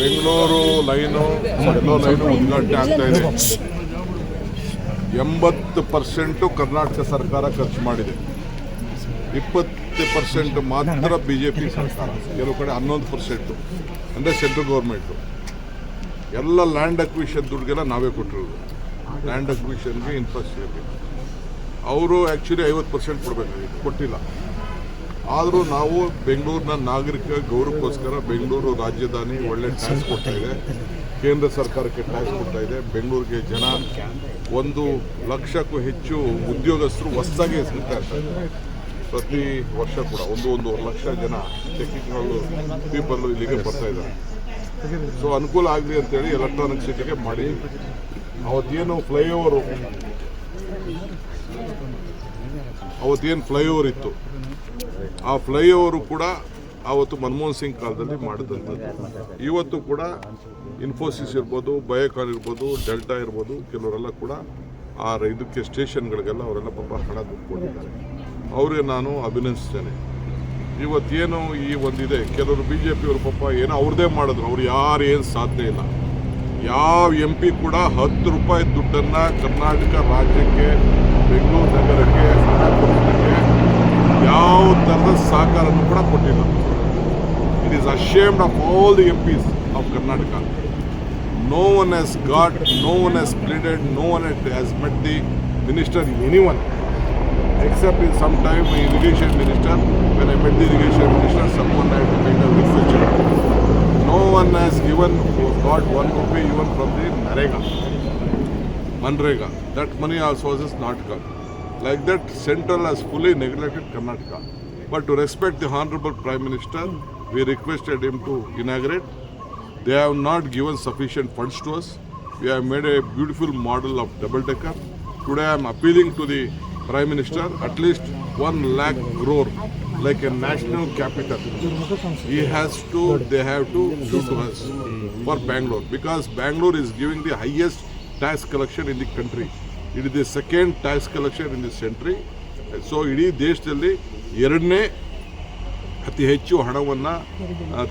Bengaluru line ಎಲ್ಲೋ line ಉದ್ಘಾಟನೆ ಆಗ್ತಾ ಇದೆ. ಎಂಬತ್ತು ಪರ್ಸೆಂಟು ಕರ್ನಾಟಕ ಸರ್ಕಾರ ಖರ್ಚು ಮಾಡಿದೆ. ಇಪ್ಪತ್ತು ಪರ್ಸೆಂಟ್ ಮಾತ್ರ ಬಿ ಜೆ ಪಿ ಸರ್ಕಾರ. ಕೆಲವು ಕಡೆ ಹನ್ನೊಂದು ಪರ್ಸೆಂಟು. ಅಂದರೆ ಸೆಂಟ್ರಲ್ ಗೌರ್ಮೆಂಟು. ಎಲ್ಲ ಲ್ಯಾಂಡ್ ಅಕ್ವಿಷನ್ ದುಡ್ಡಿಗೆಲ್ಲ ನಾವೇ ಕೊಟ್ಟಿರೋದು. ಲ್ಯಾಂಡ್ ಅಕ್ವಿಷನ್ಗೆ ಇನ್ಫ್ರಾಸ್ಟ್ರಕ್ಚರ್ಗೆ ಅವರು ಆ್ಯಕ್ಚುಲಿ ಐವತ್ತು ಪರ್ಸೆಂಟ್ ಕೊಡಬೇಕಾಗಿತ್ತು. ಕೊಟ್ಟಿಲ್ಲ. ಆದರೂ ನಾವು ಬೆಂಗಳೂರಿನ ನಾಗರಿಕ ಗೌರವಕ್ಕೋಸ್ಕರ ಬೆಂಗಳೂರು ರಾಜಧಾನಿ ಒಳ್ಳೆ ಟ್ಯಾಕ್ಸ್ ಕೊಡ್ತಾ ಇದೆ. ಕೇಂದ್ರ ಸರ್ಕಾರಕ್ಕೆ ಟ್ಯಾಕ್ಸ್ ಕೊಡ್ತಾ ಇದೆ. ಬೆಂಗಳೂರಿಗೆ ಜನ ಒಂದು ಲಕ್ಷಕ್ಕೂ ಹೆಚ್ಚು ಉದ್ಯೋಗಸ್ಥರು ಹೊಸದಾಗಿ ಸಿಗ್ತಾ ಇರ್ತಾರೆ. ಪ್ರತಿ ವರ್ಷ ಕೂಡ ಒಂದು ಒಂದೂವರೆ ಲಕ್ಷ ಜನ ಟೆಕ್ನಿಕಲ್ ಪೀಪಲ್ ಇಲ್ಲಿಗೆ ಬರ್ತಾ ಇದ್ದಾರೆ. ಸೊ ಅನುಕೂಲ ಆಗಲಿ ಅಂತೇಳಿ ಎಲೆಕ್ಟ್ರಾನಿಕ್ ಸಿಟಿಗೆ ಮಾಡಿ. ಅವತ್ತೇನು ಫ್ಲೈಓವರು ಅವತ್ತೇನು ಫ್ಲೈಓವರ್ ಇತ್ತು. ಆ ಫ್ಲೈಓವರು ಕೂಡ ಆವತ್ತು ಮನಮೋಹನ್ ಸಿಂಗ್ ಕಾಲದಲ್ಲಿ ಮಾಡಿದಂಥದ್ದು. ಇವತ್ತು ಕೂಡ ಇನ್ಫೋಸಿಸ್ ಇರ್ಬೋದು, ಬಯೋಕಾನ್ ಇರ್ಬೋದು, ಡೆಲ್ಟಾ ಇರ್ಬೋದು, ಕೆಲವರೆಲ್ಲ ಕೂಡ ಆ ಇದಕ್ಕೆ ಸ್ಟೇಷನ್ಗಳಿಗೆಲ್ಲ ಅವರೆಲ್ಲ ಪಾಪ ಹಣ ದುಡ್ಡು ಕೊಟ್ಟಿದ್ದಾರೆ ಅವರೇ ನಾನು ಅಭಿನಂದಿಸ್ತೇನೆ. ಇವತ್ತೇನು ಈ ಒಂದಿದೆ, ಕೆಲವರು ಬಿ ಜೆ ಪಿಯವರು ಪಾಪ ಏನೋ ಅವ್ರದ್ದೇ ಮಾಡಿದ್ರು, ಅವ್ರು ಯಾರು ಏನು ಸಾಧನೆ ಇಲ್ಲ. ಯಾವ ಎಂ ಪಿ ಕೂಡ ಹತ್ತು ರೂಪಾಯಿ ದುಡ್ಡನ್ನು ಕರ್ನಾಟಕ ರಾಜ್ಯಕ್ಕೆ ಬೆಂಗಳೂರು ನಗರಕ್ಕೆ ಥರದ ಸಹಕಾರನೂ ಕೂಡ ಕೊಟ್ಟಿಲ್ಲ it is ashamed of all the MPs of Karnataka no one has got no one has pleaded no one has met the minister any one except in some time my irrigation minister, when I met the irrigation minister, someone had to make a reflection. No one has given got one rupee even from the Narega, Manrega. That money also has not come. Like that, Central has fully neglected Karnataka. But to respect the Honorable Prime Minister, we requested him to inaugurate. They have not given sufficient funds to us. We have made a beautiful model of double decker. Today I am appealing to the Prime Minister at least one lakh crore like a national capital. He has to, they have to give to us for Bangalore because Bangalore is giving the highest tax collection in the country. It is the second tax collection in this century. So ಇಡೀ ದೇಶದಲ್ಲಿ ಎರಡನೇ ಅತಿ ಹೆಚ್ಚು ಹಣವನ್ನು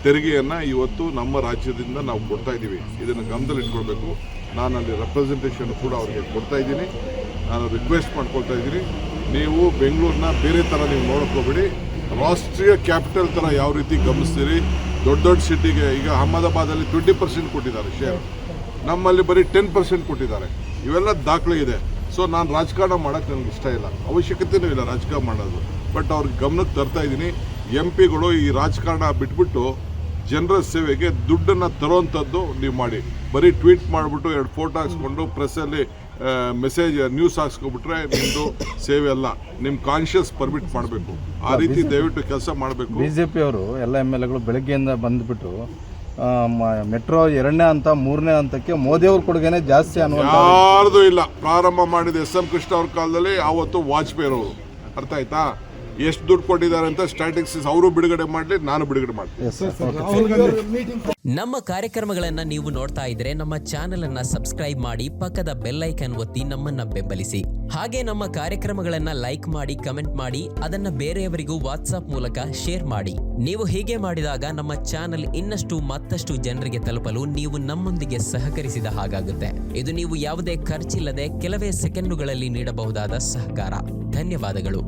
ತೆರಿಗೆಯನ್ನು ಇವತ್ತು ನಮ್ಮ ರಾಜ್ಯದಿಂದ ನಾವು ಕೊಡ್ತಾ ಇದ್ದೀವಿ. ಇದನ್ನು ಗಮನದಲ್ಲಿ ಇಟ್ಕೊಳ್ಬೇಕು. ನಾನು ಅಲ್ಲಿ ರೆಪ್ರೆಸೆಂಟೇಷನ್ ಕೂಡ ಅವರಿಗೆ ಕೊಡ್ತಾ ಇದ್ದೀನಿ. ನಾನು ರಿಕ್ವೆಸ್ಟ್ ಮಾಡ್ಕೊಳ್ತಾ ಇದ್ದೀನಿ. ನೀವು ಬೆಂಗಳೂರನ್ನ ಬೇರೆ ಥರ ನೀವು ನೋಡ್ಕೋಬೇಡಿ ರಾಷ್ಟ್ರೀಯ ಕ್ಯಾಪಿಟಲ್ ಥರ ಯಾವ ರೀತಿ ಗಮನಿಸ್ತೀರಿ? ದೊಡ್ಡ ದೊಡ್ಡ ಸಿಟಿಗೆ ಈಗ ಅಹಮದಾಬಾದಲ್ಲಿ ಟ್ವೆಂಟಿ ಪರ್ಸೆಂಟ್ ಕೊಟ್ಟಿದ್ದಾರೆ ಶೇರ್ ನಮ್ಮಲ್ಲಿ ಬರೀ ಟೆನ್ ಪರ್ಸೆಂಟ್ ಕೊಟ್ಟಿದ್ದಾರೆ. ಇವೆಲ್ಲ ದಾಖಲೆ ಇದೆ. ಸೊ ನಾನು ರಾಜಕಾರಣ ಮಾಡೋಕ್ಕೆ ನನಗೆ ಇಷ್ಟ ಇಲ್ಲ. ಅವಶ್ಯಕತೆನೂ ಇಲ್ಲ ರಾಜಕಾರಣ ಮಾಡೋದು. ಬಟ್ ಅವ್ರಿಗೆ ಗಮನಕ್ಕೆ ತರ್ತಾ ಇದ್ದೀನಿ ಎಂ ಪಿಗಳು ಈ ರಾಜಕಾರಣ ಬಿಟ್ಬಿಟ್ಟು ಜನರ ಸೇವೆಗೆ ದುಡ್ಡನ್ನು ತರೋವಂಥದ್ದು ನೀವು ಮಾಡಿ. ಬರೀ ಟ್ವೀಟ್ ಮಾಡಿಬಿಟ್ಟು ಎರಡು ಫೋಟೋ ಹಾಕ್ಸ್ಕೊಂಡು ಪ್ರೆಸ್ಸಲ್ಲಿ ಮೆಸೇಜ್ ನ್ಯೂಸ್ ಹಾಕ್ಸ್ಕೊಬಿಟ್ರೆ ನಿಮ್ಮದು ಸೇವೆ ಅಲ್ಲ. ನಿಮ್ಮ ಕಾನ್ಷಿಯಸ್ ಪರ್ಮಿಟ್ ಮಾಡಬೇಕು. ಆ ರೀತಿ ದಯವಿಟ್ಟು ಕೆಲಸ ಮಾಡಬೇಕು. ಬಿ ಜೆ ಅವರು ಎಲ್ಲ ಎಂ ಎಲ್ ಎಗಳು ಬೆಳಗ್ಗೆಯಿಂದ ಬಂದ್ಬಿಟ್ಟು ಮೆಟ್ರೋ ಎರಡನೇ ಹಂತ, ಮೂರನೇ ಹಂತಕ್ಕೆ ಮೋದಿ ಅವ್ರ ಕೊಡುಗೆನೆ ಜಾಸ್ತಿ ಯಾರ್ದು ಇಲ್ಲ. ಪ್ರಾರಂಭ ಮಾಡಿದ ಎಸ್ ಎಂ ಕೃಷ್ಣ ಅವ್ರ ಕಾಲದಲ್ಲಿ ಆವತ್ತು ವಾಜಪೇಯಿ ಅವರು ಅರ್ಥ ಆಯ್ತಾ? ಎಷ್ಟು ದುಡ್ಡು ಕೊಟ್ಟಿದ್ದಾರೆ ಅಂತ ಸ್ಟ್ಯಾಟಿಸ್ಟಿಕ್ಸ್ ಅವರು ಬಿಡುಗಡೆ ಮಾಡಲಿ ನಾನು ಬಿಡುಗಡೆ ಮಾಡ್ತೀನಿ. ನಮ್ಮ ಕಾರ್ಯಕ್ರಮಗಳನ್ನು ನೀವು ನೋಡ್ತಾ ಇದ್ರೆ ನಮ್ಮ ಚಾನೆಲ್ ಅನ್ನ ಸಬ್ಸ್ಕ್ರೈಬ್ ಮಾಡಿ ಪಕ್ಕದ ಬೆಲ್ ಐಕನ್ ಒತ್ತಿ ನಮ್ಮನ್ನ ಬೆಂಬಲಿಸಿ. ಹಾಗೆ ನಮ್ಮ ಕಾರ್ಯಕ್ರಮಗಳನ್ನ ಲೈಕ್ ಮಾಡಿ ಕಮೆಂಟ್ ಮಾಡಿ ಅದನ್ನ ಬೇರೆಯವರಿಗೂ ವಾಟ್ಸ್ಆಪ್ ಮೂಲಕ ಶೇರ್ ಮಾಡಿ. ನೀವು ಹೀಗೆ ಮಾಡಿದಾಗ ನಮ್ಮ ಚಾನೆಲ್ ಇನ್ನಷ್ಟು ಮತ್ತಷ್ಟು ಜನರಿಗೆ ತಲುಪಲು ನೀವು ನಮ್ಮೊಂದಿಗೆ ಸಹಕರಿಸಿದ ಹಾಗಾಗುತ್ತೆ. ಇದು ನೀವು ಯಾವುದೇ ಖರ್ಚಿಲ್ಲದೆ ಕೆಲವೇ ಸೆಕೆಂಡುಗಳಲ್ಲಿ ನೀಡಬಹುದಾದ ಸಹಕಾರ. ಧನ್ಯವಾದಗಳು.